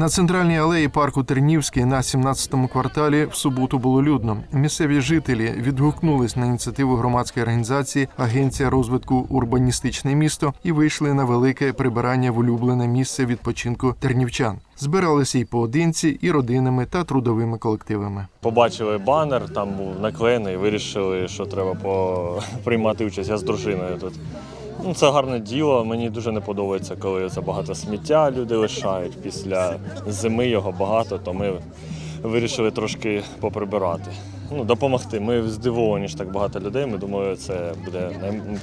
На центральній алеї парку Тернівський на 17-му кварталі в суботу було людно. Місцеві жителі відгукнулись на ініціативу громадської організації Агенція розвитку урбаністичне місто і вийшли на велике прибирання в улюблене місце відпочинку тернівчан. Збиралися і поодинці, і родинами та трудовими колективами. Побачили банер, там був наклеєний, вирішили, що треба по... приймати участь. Я з дружиною тут. Ну, це гарне діло. Мені дуже не подобається, коли це багато сміття люди лишають. Після зими його багато, то ми вирішили трошки поприбирати. Ну, допомогти. Ми здивовані, що так багато людей. Ми думали, це буде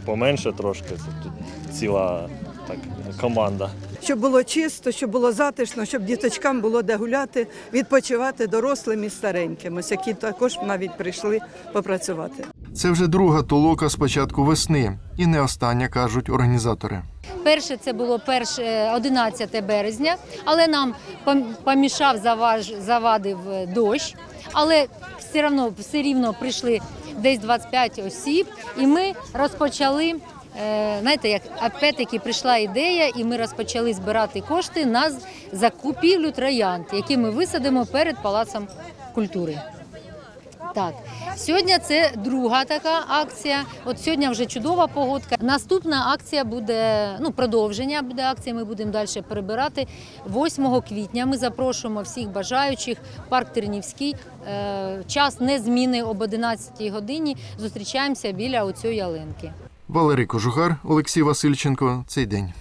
поменше трошки. Тут ціла так, команда. Щоб було чисто, щоб було затишно, щоб діточкам було де гуляти, відпочивати дорослим і стареньким, які також навіть прийшли попрацювати. Це вже друга толока з початку весни, і не остання, кажуть організатори. Перше це було перше 11 березня, але нам помішав завадив е, дощ. Але все одно все рівно прийшли десь 25 осіб, і ми розпочали. е, Знаєте, як опять-таки прийшла ідея, і ми розпочали збирати кошти на закупівлю троянд, які ми висадимо перед палацом культури. Так, сьогодні це друга така акція. От сьогодні вже чудова погодка. Наступна акція буде ну продовження буде акції. Ми будемо далі перебирати 8 квітня. Ми запрошуємо всіх бажаючих. Парк Тернівський. Е, Час не зміни об 11 годині. Зустрічаємося біля оцієї ялинки. Валерій Кожугар, Олексій Васильченко. Цей день.